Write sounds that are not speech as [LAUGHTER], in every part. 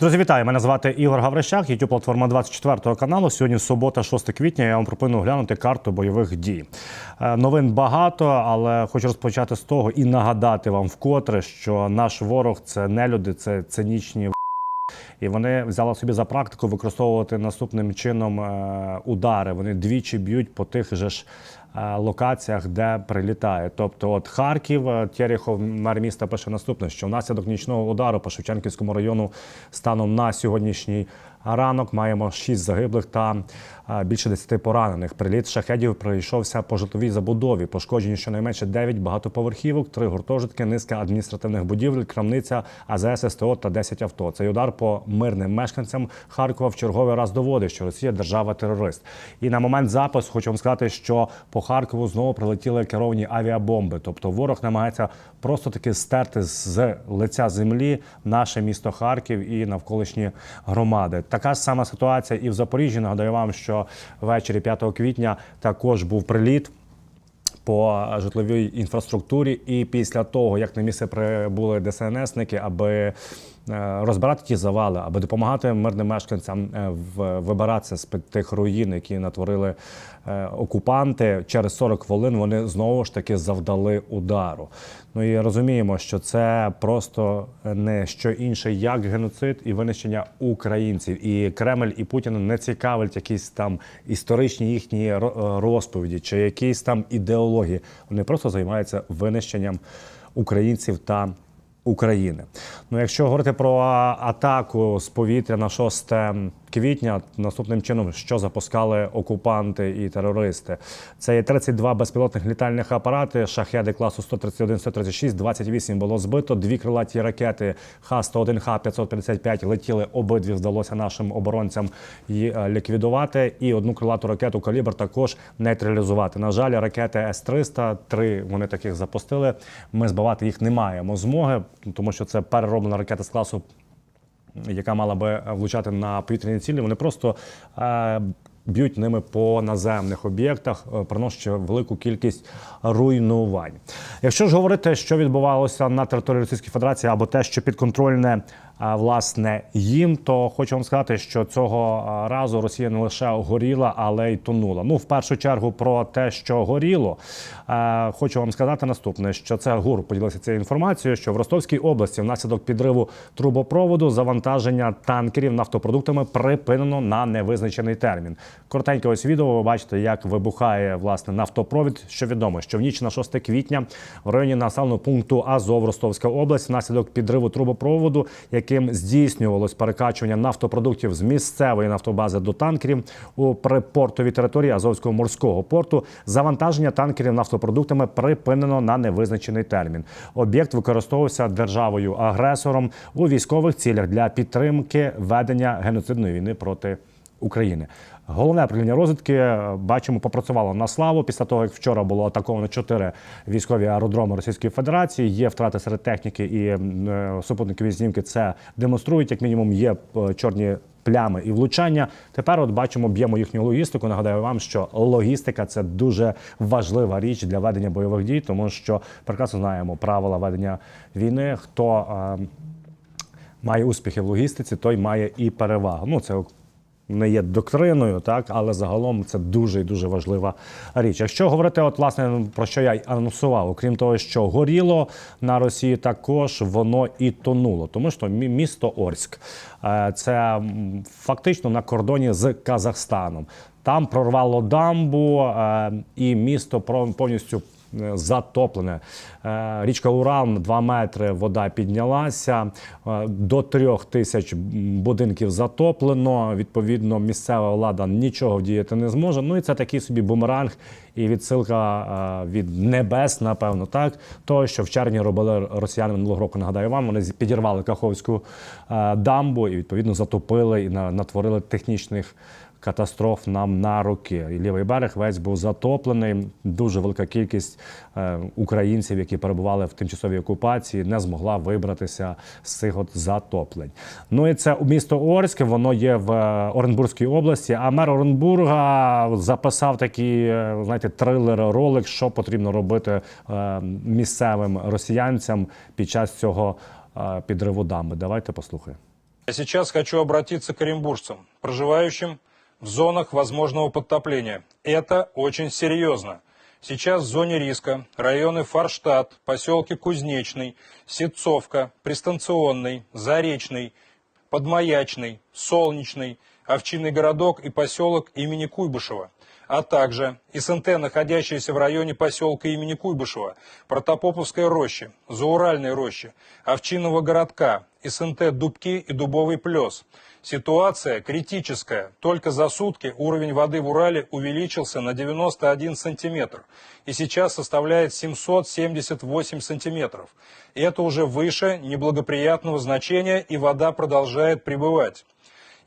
Друзі, вітаю! Мене звати Ігор Гаврищак, youtube платформа 24 каналу. Сьогодні субота, 6 квітня. Я вам пропоную оглянути карту бойових дій. Е, Новин багато, але хочу розпочати з того і нагадати вам вкотре, що наш ворог це не люди, це цинічні. І вони взяли собі за практику використовувати наступним чином е, удари. Вони двічі б'ють по тих же ж локаціях, де прилітає. Тобто, от Харків, е, Терехов, мер міста пише наступне, що внаслідок нічного удару по Шевченківському району станом на сьогоднішній ранок маємо 6 загиблих та е, більше 10 поранених. Приліт шахедів прийшовся по житловій забудові. Пошкоджені щонайменше 9 багатоповерхівок, 3 гуртожитки, низка адміністративних будівель, крамниця, АЗС, СТО та 10 авто. Цей удар по мирним мешканцям Харкова в черговий раз доводить, що Росія держава-терорист. І на момент запису хочу вам сказати, що по Харкову знову прилетіли керовані авіабомби. Тобто ворог намагається просто таки стерти з лиця землі наше місто Харків і навколишні громади. Така ж сама ситуація і в Запоріжжі. Нагадаю вам, що ввечері 5 квітня також був приліт по житловій інфраструктурі. І після того, як на місце прибули ДСНСники, аби е, розбирати ті завали, аби допомагати мирним мешканцям е, вибиратися з тих руїн, які натворили е, окупанти, через 40 хвилин вони знову ж таки завдали удару. Ну і розуміємо, що це просто не що інше, як геноцид і винищення українців. І Кремль і Путін не цікавить якісь там історичні їхні е, розповіді чи якісь там ідеології. Вони просто займаються винищенням українців та України. Ну, якщо говорити про атаку з повітря на 6 квітня, наступним чином, що запускали окупанти і терористи, це є 32 безпілотних літальних апарати, шахеди класу 131-136, 28 було збито, дві крилаті ракети Х-101, Х-555 летіли, обидві вдалося нашим оборонцям її е, ліквідувати, і одну крилату ракету «Калібр» також нейтралізувати. На жаль, ракети С-300, три вони таких запустили, ми збивати їх не маємо змоги, тому що це перероблена ракета з класу яка мала би влучати на повітряні цілі, вони просто е, б'ють ними по наземних об'єктах, е, приносячи велику кількість руйнувань. Якщо ж говорити, що відбувалося на території Російської Федерації, або те, що підконтрольне власне їм, то хочу вам сказати, що цього разу Росія не лише горіла, але й тонула. Ну, в першу чергу, про те, що горіло, хочу вам сказати наступне: що це ГУР поділився цією інформацією, що в Ростовській області внаслідок підриву трубопроводу завантаження танкерів нафтопродуктами припинено на невизначений термін. Коротеньке ось відео. Ви бачите, як вибухає власне нафтопровід. Що відомо, що в ніч на 6 квітня в районі населеного пункту Азов Ростовська область внаслідок підриву трубопроводу, яким здійснювалось перекачування нафтопродуктів з місцевої нафтобази до танкерів у припортовій території Азовського морського порту. Завантаження танкерів нафтопродуктами припинено на невизначений термін. Об'єкт використовувався державою агресором у військових цілях для підтримки ведення геноцидної війни проти України. Головне управління розвідки е, бачимо, попрацювало на славу. Після того, як вчора було атаковано чотири військові аеродроми Російської Федерації. Є втрати серед техніки і е, супутникові знімки це демонструють. Як мінімум, є е, чорні плями і влучання. Тепер, от бачимо, б'ємо їхню логістику. Нагадаю вам, що логістика це дуже важлива річ для ведення бойових дій, тому що прекрасно знаємо правила ведення війни. Хто е, має успіхи в логістиці, той має і перевагу. Ну це не є доктриною, так але загалом це дуже і дуже важлива річ. Якщо говорити, от власне про що я й анонсував, окрім того, що горіло на Росії, також воно і тонуло, тому що місто Орськ е, це фактично на кордоні з Казахстаном. Там прорвало дамбу, е, і місто повністю затоплене. Е, Річка Урал на 2 метри вода піднялася, е, до трьох тисяч будинків затоплено. Відповідно, місцева влада нічого вдіяти не зможе. Ну і це такий собі бумеранг і відсилка е, від небес, напевно, так того, що в червні робили росіяни минулого року. Нагадаю вам, вони підірвали Каховську е, дамбу і відповідно затопили і натворили технічних катастроф нам на роки. І лівий берег весь був затоплений. Дуже велика кількість е, українців, які перебували в тимчасовій окупації, не змогла вибратися з цих от затоплень. Ну і це місто Орське, воно є в е, Оренбурзькій області. А мер Оренбурга записав такий, е, знаєте, трилер ролик, що потрібно робити місцевим росіянцям під час цього підриву дамби. Давайте послухаємо. Я сейчас хочу обратиться к оренбуржцам, проживающим в зонах возможного подтопления. Это очень серьезно. Сейчас в зоне риска районы Форштадт, поселки Кузнечный, Ситцовка, Пристанционный, Заречный, Подмаячный, Солнечный, Овчинный городок и поселок имени Куйбышева, а также СНТ, находящиеся в районе поселка имени Куйбышева, Протопоповской рощи, Зауральной рощи, Овчинного городка, СНТ Дубки и Дубовый плес. Ситуация критическая. Только за сутки уровень воды в Урале увеличился на 91 сантиметр и сейчас составляет 778 сантиметров. Это уже выше неблагоприятного значения и вода продолжает прибывать.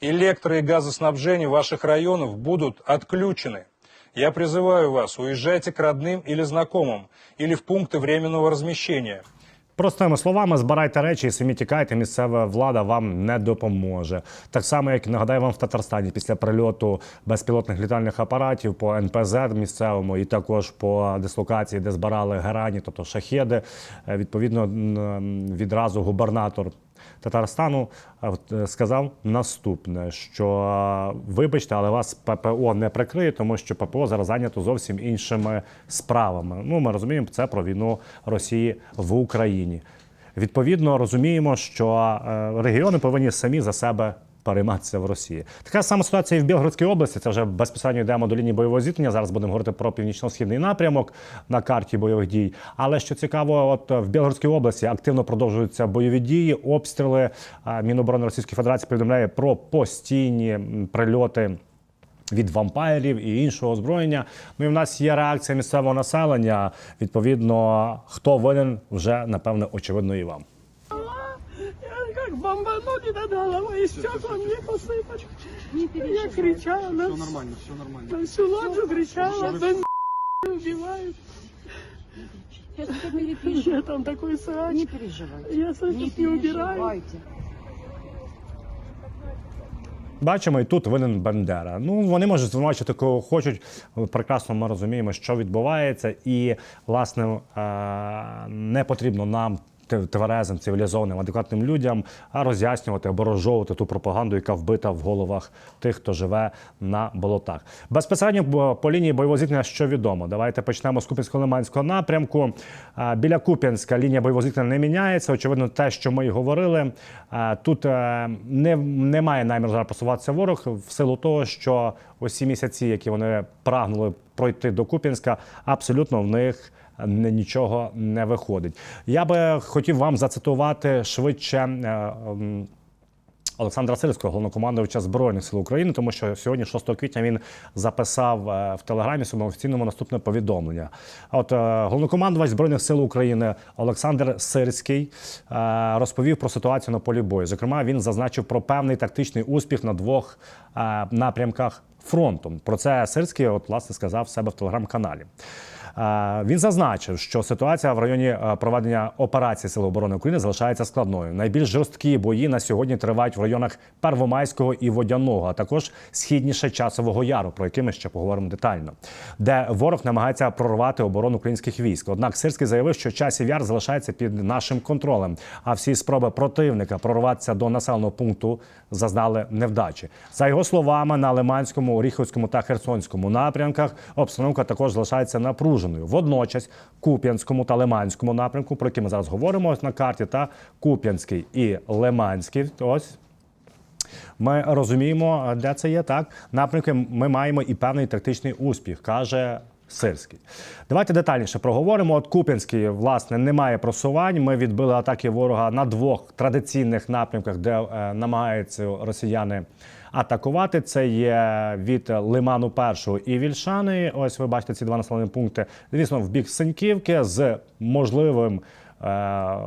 Электро- и газоснабжение ваших районов будут отключены. Я призываю вас, уезжайте к родным или знакомым, или в пункты временного размещения. Простими словами, збирайте речі і самі тікайте. Місцева влада вам не допоможе. Так само, як і нагадаю вам в Татарстані після прильоту безпілотних літальних апаратів по НПЗ місцевому і також по дислокації, де збирали герані, тобто шахеди. Е, Відповідно, відразу губернатор. Татарстану е, сказав наступне: що вибачте, але вас ППО не прикриє, тому що ППО зараз зайнято зовсім іншими справами. Ну, ми розуміємо, це про війну Росії в Україні. Відповідно, розуміємо, що регіони повинні самі за себе перейматися в Росії. Така сама ситуація і в Білгородській області. Це вже безпосередньо йдемо до лінії бойового зіткнення. Зараз будемо говорити про північно-східний напрямок на карті бойових дій. Але що цікаво, от в Білгородській області активно продовжуються бойові дії, обстріли. Міноборони Російської Федерації повідомляє про постійні прильоти. Від вампайрів і іншого озброєння. Ну і в нас є реакція місцевого населення. Відповідно, хто винен, вже напевне очевидно і вам. Я как бомбанули над головой, и стекла мне посыпали. Я кричала на, Все нормально, все нормально. на всю лоджию, кричала, да убивают. Сейчас все [LAUGHS] перепишем. Я там такой срач. Не переживайте. Я слышу, Не не убираю. Бачимо, і тут винен Бандера. Ну вони можуть звинувачити кого хочуть. Прекрасно ми розуміємо, що відбувається, і власне е, не потрібно нам. Тверезим, цивілізованим, адекватним людям, а роз'яснювати або розжовувати ту пропаганду, яка вбита в головах тих, хто живе на болотах. Безпосередньо по лінії бойового зіткнення, що відомо. Давайте почнемо з Куп'янсько-Лиманського напрямку. Біля Куп'янська лінія бойового зіткнення не міняється. Очевидно, те, що ми й говорили. Тут е, не, немає наміру зараз просуватися ворог в силу того, що усі місяці, які вони прагнули пройти до Куп'янська, абсолютно в них нічого не виходить. Я би хотів вам зацитувати швидше. е, Олександра Сирського, головнокомандувача Збройних сил України, тому що сьогодні, 6 квітня, він записав е, в телеграмі своєму офіційному наступне повідомлення. От е, головнокомандувач Збройних сил України Олександр Сирський е, розповів про ситуацію на полі бою. Зокрема, він зазначив про певний тактичний успіх на двох е, напрямках фронту. Про це Сирський, от власне, сказав себе в телеграм-каналі. Він зазначив, що ситуація в районі проведення операції Сил оборони України залишається складною. Найбільш жорсткі бої на сьогодні тривають в районах Первомайського і Водяного, а також східніше часового яру, про який ми ще поговоримо детально, де ворог намагається прорвати оборону українських військ. Однак Сирський заявив, що часів яр залишається під нашим контролем. А всі спроби противника прорватися до населеного пункту зазнали невдачі. За його словами, на Лиманському, Оріховському та Херсонському напрямках обстановка також залишається напруженою. Водночас Куп'янському та Лиманському напрямку, про які ми зараз говоримо ось на карті, та Куп'янський і Лиманський. Ось ми розуміємо, де це є так. Напрямки ми маємо і певний тактичний успіх, каже. Сирський. Давайте детальніше проговоримо. От Куп'янський, власне, немає просувань. Ми відбили атаки ворога на двох традиційних напрямках, де е, намагаються росіяни атакувати. Це є від Лиману першого і Вільшани. Ось ви бачите ці два населені пункти. Звісно, в бік Синьківки з можливим е,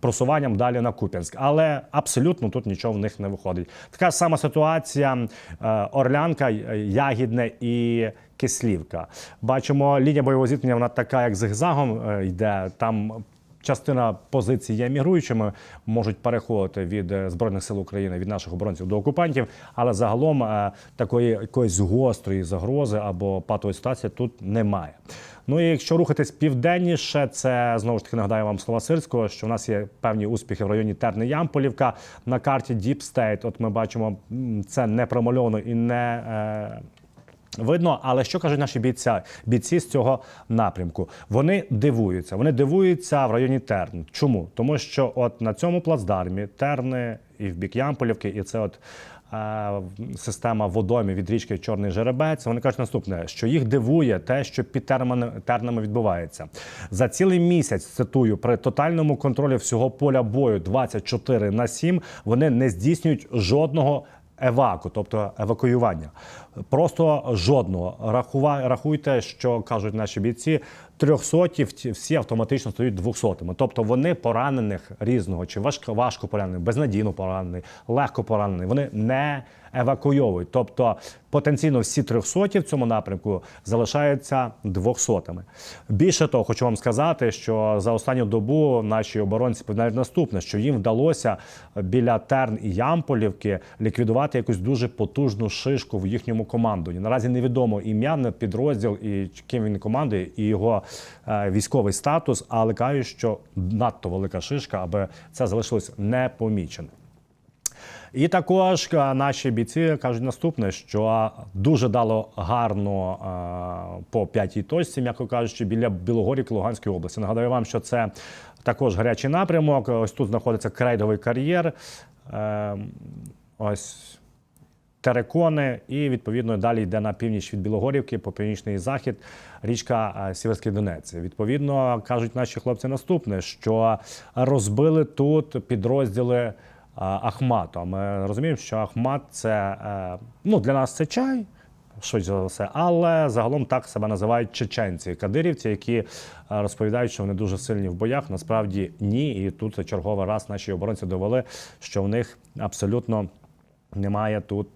просуванням далі на Куп'янськ. Але абсолютно тут нічого в них не виходить. Така сама ситуація е, Орлянка, Ягідне і Кислівка. Бачимо, лінія бойового зіткнення вона така, як зигзагом е, йде. Там частина позицій є мігруючими, можуть переходити від е, збройних сил України від наших оборонців до окупантів, але загалом е, такої якоїсь гострої загрози або патової ситуації тут немає. Ну і якщо рухатись південніше, це знову ж таки нагадаю вам слова Сирського, що в нас є певні успіхи в районі Терни Ямполівка на карті Deep State. От ми бачимо, це не промальовано і не. Видно, але що кажуть наші бійці, бійці з цього напрямку? Вони дивуються. Вони дивуються в районі Терн. Чому? Тому що от на цьому плацдармі Терни і в бік Ямполівки, і це от е, система водоймів від річки Чорний Жеребець. Вони кажуть наступне, що їх дивує те, що під тернами відбувається. За цілий місяць, цитую, при тотальному контролі всього поля бою 24 на 7 вони не здійснюють жодного еваку, тобто евакуювання. Просто жодного. Рахува, рахуйте, що кажуть наші бійці. Трьохсоті всі автоматично стають двохсотими. Тобто вони поранених різного, чи важко, важко поранений, безнадійно поранений, легко поранений. Вони не евакуйовують. Тобто потенційно всі трьохсоті в цьому напрямку залишаються двохсотими. Більше того, хочу вам сказати, що за останню добу наші оборонці повідомляють наступне, що їм вдалося біля Терн і Ямполівки ліквідувати якусь дуже потужну шишку в їхньому командуванні. Наразі невідомо ім'я, підрозділ і ким він командує, і його е, військовий статус, але кажуть, що надто велика шишка, аби це залишилось непоміченим. І також е, наші бійці кажуть наступне, що дуже дало гарно е, по п'ятій точці, м'яко кажучи, біля Білогорівки Луганської області. Нагадаю вам, що це також гарячий напрямок. Ось тут знаходиться крейдовий кар'єр. Е, Ось терекони, і відповідно далі йде на північ від Білогорівки, по північний захід, річка е, Сіверський Донець. Відповідно, кажуть наші хлопці наступне, що розбили тут підрозділи е, Ахмату. Ми розуміємо, що Ахмат це е, ну для нас це чай. Швидше за все, але загалом так себе називають чеченці, кадирівці, які розповідають, що вони дуже сильні в боях. Насправді ні. І тут черговий раз наші оборонці довели, що в них абсолютно немає тут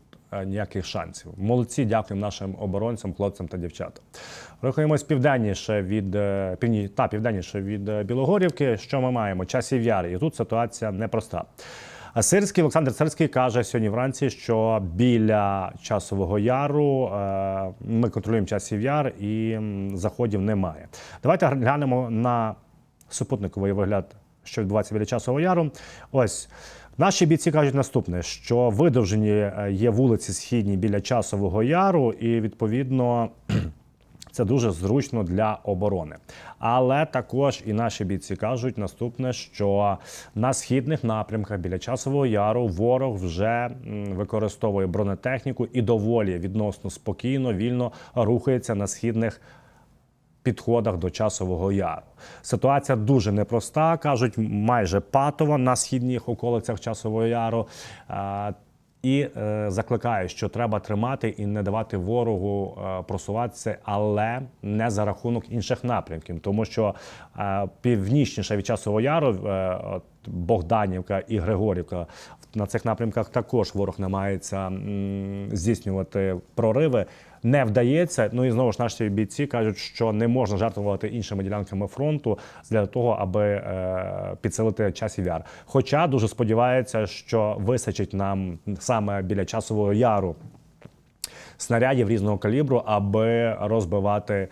ніяких шансів. Молодці, дякуємо нашим оборонцям, хлопцям та дівчатам. Рухаємось південніше від е, півні, та південніше від е, Білогорівки. Що ми маємо? Часів яр. І тут ситуація непроста. Сирський Олександр Сирський каже сьогодні вранці, що біля часового яру е, ми контролюємо часів яр і заходів немає. Давайте глянемо на супутниковий вигляд, що відбувається біля часового яру. Ось наші бійці кажуть наступне: що видовжені е, є вулиці східні біля часового яру, і відповідно. [CLEARS THROAT] Це дуже зручно для оборони. Але також і наші бійці кажуть наступне, що на східних напрямках біля часового яру ворог вже використовує бронетехніку і доволі відносно спокійно, вільно рухається на східних підходах до часового яру. Ситуація дуже непроста, кажуть, майже патова на східних околицях часового яру. І е, закликаю, що треба тримати і не давати ворогу е, просуватися, але не за рахунок інших напрямків, тому що е, північніше від часового яру Богданівка і Григорівка на цих напрямках також ворог намагається здійснювати прориви. Не вдається. Ну і знову ж наші бійці кажуть, що не можна жертвувати іншими ділянками фронту для того, аби е, підсилити часів яр. Хоча дуже сподівається, що висачить нам саме біля часового яру снарядів різного калібру, аби розбивати.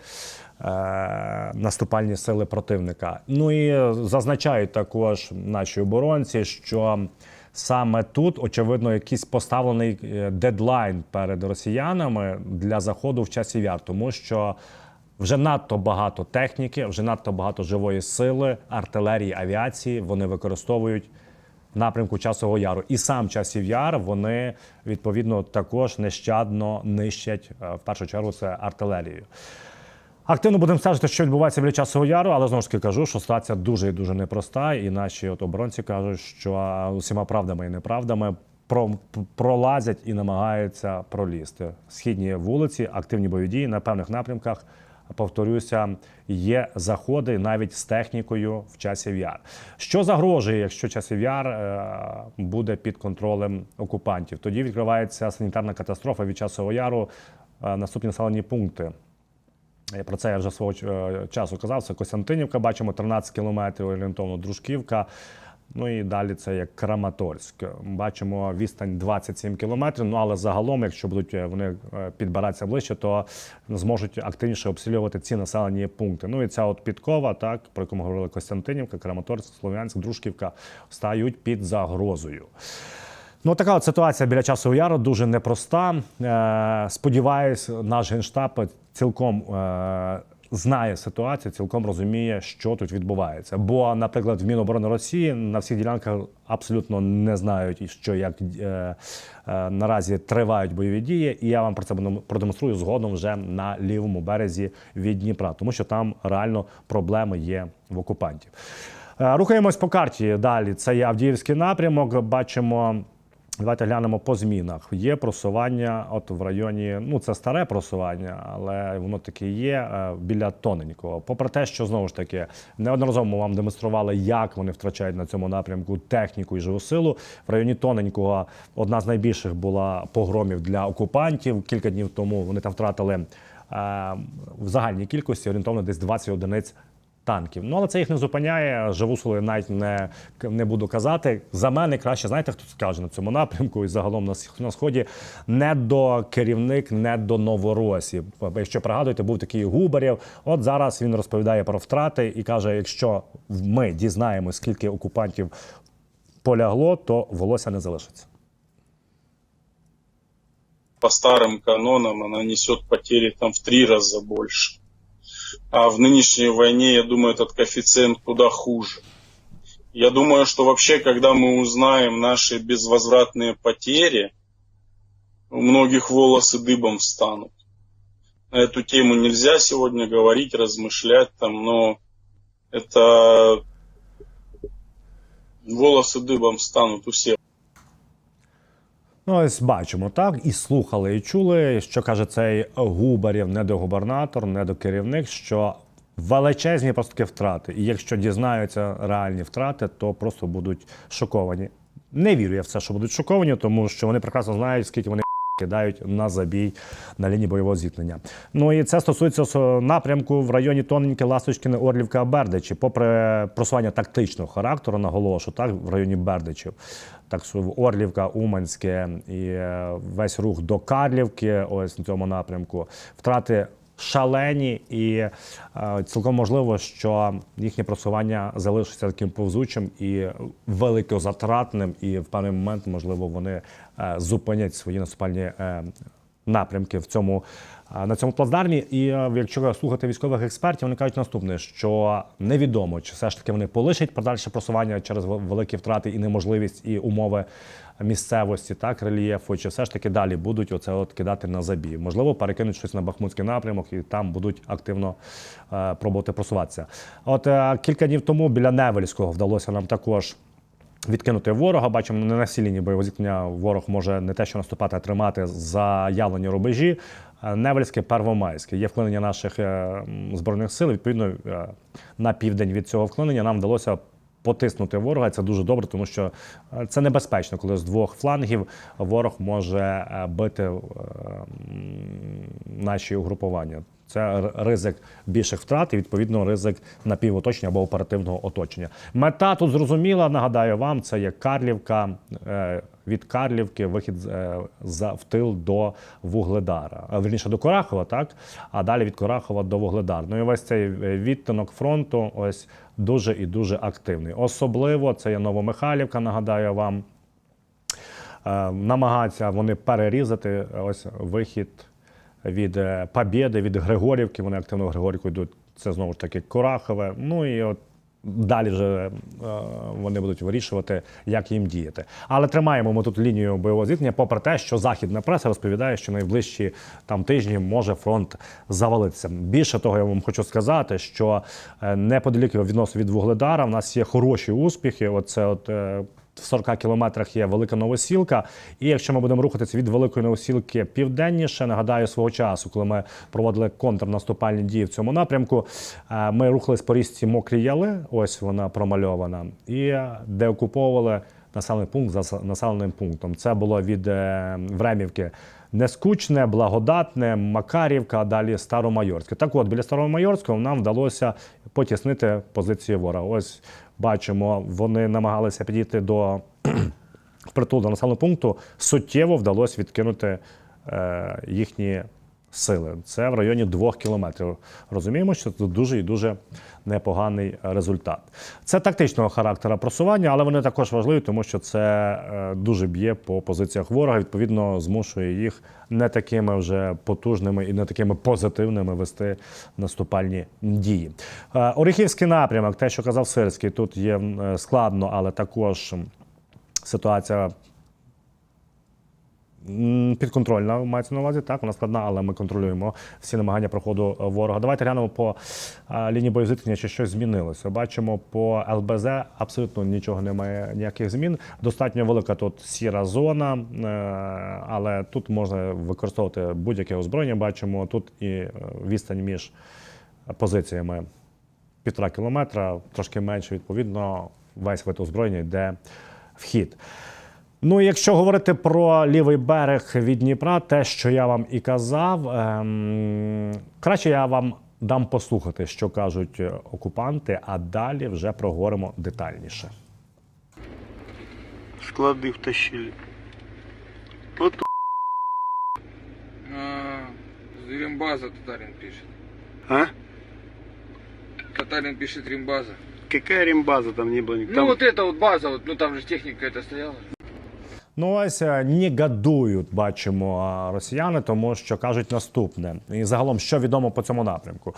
е, Наступальні сили противника. Ну і зазначають також наші оборонці, що саме тут, очевидно, якийсь поставлений е, дедлайн перед росіянами для заходу в часів яр, тому що вже надто багато техніки, вже надто багато живої сили, артилерії, авіації вони використовують напрямку часового яру. І сам часів яр вони відповідно також нещадно нищать е, в першу чергу це артилерією. Активно будемо стежити, що відбувається біля часового яру, але знову ж таки кажу, що ситуація дуже і дуже непроста. І наші от оборонці кажуть, що усіма правдами і неправдами про, пролазять і намагаються пролізти. Східні вулиці, активні бойові дії на певних напрямках. Повторюся, є заходи навіть з технікою в часів яр. Що загрожує, якщо часів яр е, буде під контролем окупантів? Тоді відкривається санітарна катастрофа від часового яру. е, наступні населені пункти. Про це я вже свого е, часу казав. Це Костянтинівка, бачимо 13 кілометрів орієнтовно Дружківка. Ну і далі це як Краматорськ. Бачимо відстань 27 кілометрів. Ну але загалом, якщо будуть е, вони е, підбиратися ближче, то зможуть активніше обстрілювати ці населені пункти. Ну і ця от підкова, так про яку ми говорили Костянтинівка, Краматорськ, Слов'янськ, Дружківка, стають під загрозою. Ну, така от ситуація біля часу яру дуже непроста. Е, сподіваюсь, наш генштаб цілком е, знає ситуацію, цілком розуміє, що тут відбувається. Бо, наприклад, в Міноборони Росії на всіх ділянках абсолютно не знають, що як е, наразі тривають бойові дії. І я вам про це продемонструю згодом вже на лівому березі від Дніпра, тому що там реально проблеми є в окупантів. Рухаємось по карті далі. Це є Авдіївський напрямок. Бачимо. Давайте глянемо по змінах. Є просування, от в районі, ну це старе просування, але воно таки є е, біля тоненького. Попри те, що знову ж таки неодноразово ми вам демонстрували, як вони втрачають на цьому напрямку техніку і живу силу. В районі тоненького одна з найбільших була погромів для окупантів. Кілька днів тому вони там втратили е, в загальній кількості орієнтовно десь 20 одиниць танків. Ну але це їх не зупиняє. Живу силою навіть не, не буду казати. За мене краще, знаєте, хто скаже на цьому напрямку і загалом на, на сході не до керівник, не до новоросів. Якщо пригадуєте, був такий Губарєв. От зараз він розповідає про втрати і каже: якщо ми дізнаємось, скільки окупантів полягло, то волосся не залишиться. по старым канонам она несет потери там в три раза больше. А в нынешней войне, я думаю, этот коэффициент куда хуже. Я думаю, что вообще, когда мы узнаем наши безвозвратные потери, у многих волосы дыбом встанут. На эту тему нельзя сегодня говорить, размышлять там, но это волосы дыбом встанут у всех. Ну, ось бачимо так, і слухали, і чули, що каже цей Губарєв, недогубернатор, недокерівник, що величезні просто таки втрати. І якщо дізнаються реальні втрати, то просто будуть шоковані. Не вірю я в це, що будуть шоковані, тому що вони прекрасно знають, скільки вони кидають на забій на лінії бойового зіткнення. Ну і це стосується напрямку в районі Тоненьки, Ласточкини, Орлівка, Бердичі. Попри просування тактичного характеру, наголошу, так в районі Бердичів. Так в Орлівка, Уманське і е, весь рух до Карлівки, ось на цьому напрямку, втрати. Шалені, і е, цілком можливо, що їхнє просування залишиться таким повзучим і великозатратним, і в певний момент, можливо, вони е, зупинять свої наступальні е, напрямки в цьому на цьому плацдармі. І якщо слухати військових експертів, вони кажуть наступне, що невідомо, чи все ж таки вони полишать подальше просування через великі втрати і неможливість і умови місцевості, так рельєфу, чи все ж таки далі будуть оце от кидати на забій. Можливо, перекинуть щось на Бахмутський напрямок і там будуть активно е, пробувати просуватися. От е, кілька днів тому біля Невельського вдалося нам також. Відкинути ворога, бачимо не на всій лінії зіткнення ворог може не те, що наступати, а тримати заявлені рубежі. Е, Невельське, Первомайське. Є вклинення наших е, збройних сил. Відповідно, е, на південь від цього вклинення нам вдалося потиснути ворога. Це дуже добре, тому що е, це небезпечно, коли з двох флангів ворог може е, бити е, наші угрупування. Це ризик більших втрат і відповідно ризик напівоточення або оперативного оточення. Мета тут зрозуміла. Нагадаю вам, це є Карлівка. е, Від Карлівки вихід е, за в тил до Вугледара, а верніше до Корахова, так а далі від Корахова до Вугледар. Ну і весь цей е, відтинок фронту ось дуже і дуже активний. Особливо це є Новомихайлівка. Нагадаю вам, Е, намагаються вони перерізати ось вихід від е, Побєди, від Григорівки. Вони активно в Григорівку йдуть. Це знову ж таки Корахове. Ну і от далі вже е, вони будуть вирішувати, як їм діяти. Але тримаємо ми тут лінію бойового зіткнення, попри те, що західна преса розповідає, що найближчі там тижні може фронт завалитися. Більше того, я вам хочу сказати, що е, неподалік відносно від Вугледара в нас є хороші успіхи. Оце от. В 40 кілометрах є велика новосілка. І якщо ми будемо рухатися від великої новосілки південніше, нагадаю свого часу, коли ми проводили контрнаступальні дії в цьому напрямку, е, ми рухались по річці Мокрі Яли, ось вона промальована, і е, деокуповували населений пункт за населеним пунктом. Це було від е, Времівки Нескучне, Благодатне, Макарівка, а далі Старомайорське. Так от, біля Старомайорського нам вдалося потіснити позиції ворога. Ось бачимо, вони намагалися підійти до [CLEARS THROAT] притулу до населеного пункту. Суттєво вдалося відкинути е, їхні сили. Це в районі двох кілометрів. Розуміємо, що це дуже і дуже непоганий результат. Це тактичного характеру просування, але вони також важливі, тому що це е, дуже б'є по позиціях ворога. Відповідно, змушує їх не такими вже потужними і не такими позитивними вести наступальні дії. Е, Оріхівський напрямок, те, що казав Сирський, тут є е, складно, але також ситуація Підконтрольна мається на увазі. Так, вона складна, але ми контролюємо всі намагання проходу е, ворога. Давайте глянемо по е, лінії боєвого зіткнення, чи щось змінилося. Бачимо по ЛБЗ абсолютно нічого немає, ніяких змін. Достатньо велика тут сіра зона, е, але тут можна використовувати будь-яке озброєння. Бачимо тут і відстань між позиціями півтора кілометра, трошки менше, відповідно, весь вид озброєння йде в хід. Ну, якщо говорити про лівий берег від Дніпра, те, що я вам і казав, ем, краще я вам дам послухати, що кажуть е, окупанти, а далі вже проговоримо детальніше. Склады втащили. Вот А, Римбаза Татарин пишет. а? Татарин пишет Римбаза. Какая рембаза там не было? никто? Ну Там вот это вот база, вот, ну там же техника это стояла. Ну, ось е, негодують, бачимо росіяни, тому що кажуть наступне. І загалом, що відомо по цьому напрямку.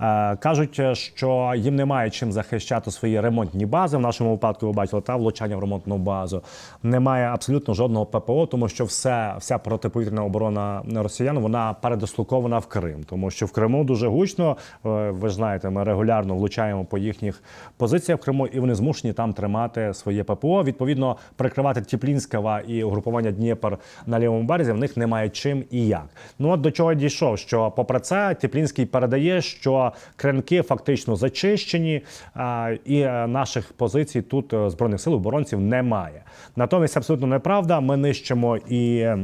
Е, кажуть, е, що їм немає чим захищати свої ремонтні бази. В нашому випадку ви бачили та влучання в ремонтну базу. Немає абсолютно жодного ППО, тому що все, вся протиповітряна оборона росіян вона передислокована в Крим, тому що в Криму дуже гучно. Е, Ви ж знаєте, ми регулярно влучаємо по їхніх позиціях в Криму, і вони змушені там тримати своє ППО. Відповідно, прикривати Тіплінського і угрупування Дніпр на лівому березі в них немає чим і як. Ну от до чого я дійшов, що попри це Тіплінський передає, що кринки фактично зачищені, і е, наших позицій тут е, збройних сил оборонців немає. Натомість абсолютно неправда. Ми нищимо і. е,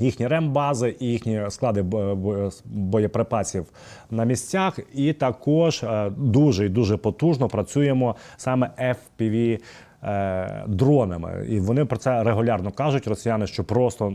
Їхні рембази і їхні склади бо- бо- боєприпасів на місцях, і також е, дуже і дуже потужно працюємо саме FPV е, дронами. І вони про це регулярно кажуть. Росіяни, що просто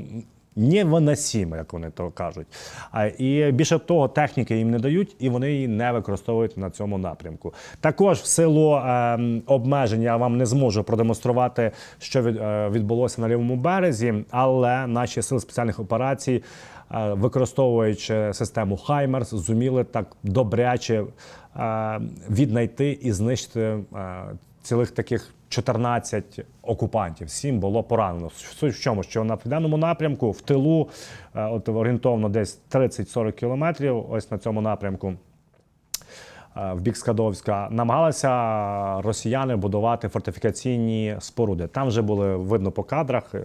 невиносимо, як вони то кажуть. А, І більше того, техніки їм не дають, і вони її не використовують на цьому напрямку. Також в силу е, обмежень я вам не зможу продемонструвати, що від, е, відбулося на лівому березі, але наші сили спеціальних операцій. е, Використовуючи систему Хаймерс, зуміли так добряче е, віднайти і знищити е, цілих таких 14 окупантів. Сім було поранено. Суть в чому, що на південному напрямку в тилу, е, от орієнтовно десь 30-40 кілометрів, ось на цьому напрямку. е, В бік Скадовська намагалися росіяни будувати фортифікаційні споруди. Там вже були видно по кадрах,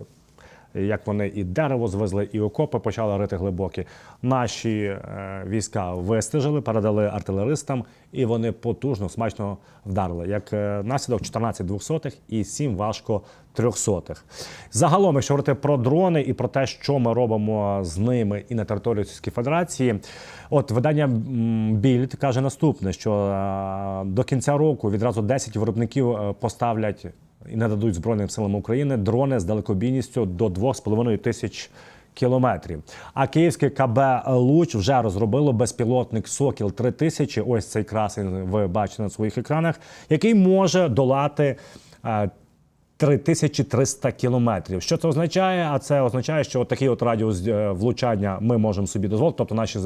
як вони і дерево звезли, і окопи почали рити глибокі. Наші е, війська вистежили, передали артилеристам, і вони потужно, смачно вдарили. Як е, наслідок 14 двохсотих і 7 важко трьохсотих. Загалом, якщо говорити про дрони і про те, що ми робимо з ними і на території Російської Федерації, от видання Більд каже наступне: що е, до кінця року відразу 10 виробників е, поставлять і нададуть Збройним силам України дрони з далекобійністю до 2,5 тисяч кілометрів. А київське КБ Луч вже розробило безпілотник Сокіл 3000 Ось цей красень ви бачите на своїх екранах, який може долати. Е, 3300 кілометрів. Що це означає? А це означає, що от такий от радіус е, влучання ми можемо собі дозволити. Тобто наші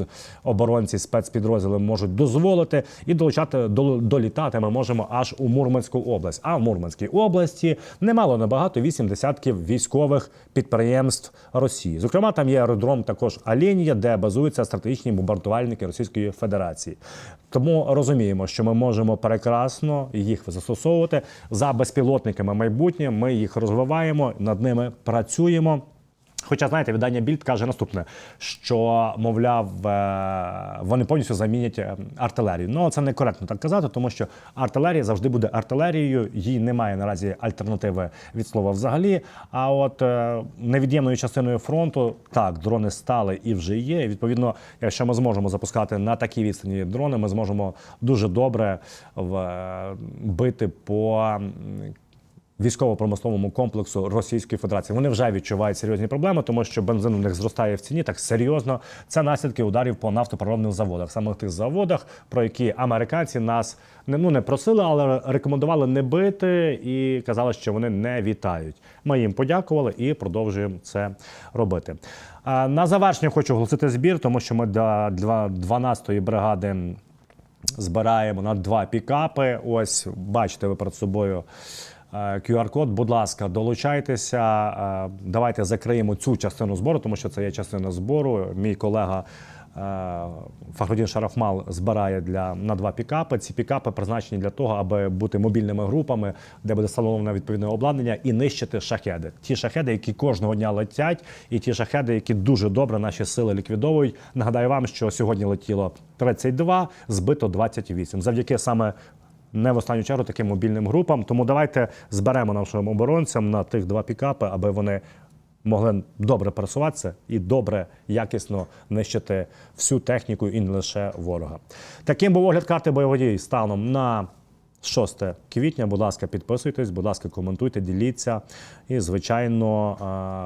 оборонці спецпідрозділи можуть дозволити і долучати дол- долітати. Ми можемо аж у Мурманську область. А в Мурманській області немало небагато вісім десятків військових підприємств Росії. Зокрема, там є аеродром також Аленія, де базуються стратегічні бомбардувальники Російської Федерації. Тому розуміємо, що ми можемо прекрасно їх застосовувати за безпілотниками майбутнє. Ми їх розвиваємо, над ними працюємо. Хоча, знаєте, видання Більд каже наступне, що, мовляв, е, вони повністю замінять е, артилерію. Ну, це некоректно так казати, тому що артилерія завжди буде артилерією, їй немає наразі альтернативи від слова взагалі. А от е, невід'ємною частиною фронту так, дрони стали і вже є. І, Відповідно, якщо ми зможемо запускати на такій відстані дрони, ми зможемо дуже добре бити по. Військово-промисловому комплексу Російської Федерації. Вони вже відчувають серйозні проблеми, тому що бензин у них зростає в ціні так серйозно. Це наслідки ударів по нафтопереробних заводах, саме тих заводах, про які американці нас не ну не просили, але рекомендували не бити і казали, що вони не вітають. Ми їм подякували і продовжуємо це робити. На завершення хочу оголосити збір, тому що ми для 12-ї бригади збираємо на два пікапи. Ось бачите ви перед собою. Е, QR-код, будь ласка, долучайтеся. е, Давайте закриємо цю частину збору, тому що це є частина збору. Мій колега е, Фахрудін Шарафмал збирає для на два пікапи. Ці пікапи призначені для того, аби бути мобільними групами, де буде встановлено відповідне обладнання і нищити шахеди. Ті шахеди, які кожного дня летять, і ті шахеди, які дуже добре наші сили ліквідовують. Нагадаю вам, що сьогодні летіло 32, збито 28. Завдяки саме не в останню чергу таким мобільним групам. Тому давайте зберемо нашим оборонцям на тих два пікапи, аби вони могли добре пересуватися і добре, якісно нищити всю техніку і не лише ворога. Таким був огляд карти бойових дій станом на 6 квітня. Будь ласка, підписуйтесь, будь ласка, коментуйте, діліться і, звичайно,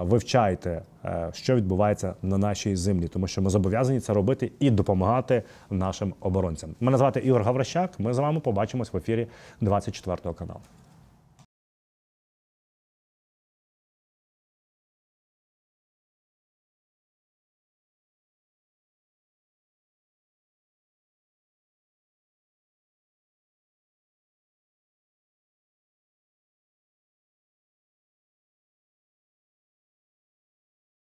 е, вивчайте, е, що відбувається на нашій землі, тому що ми зобов'язані це робити і допомагати нашим оборонцям. Мене звати Ігор Гаврищак. Ми з вами побачимось в ефірі 24 каналу.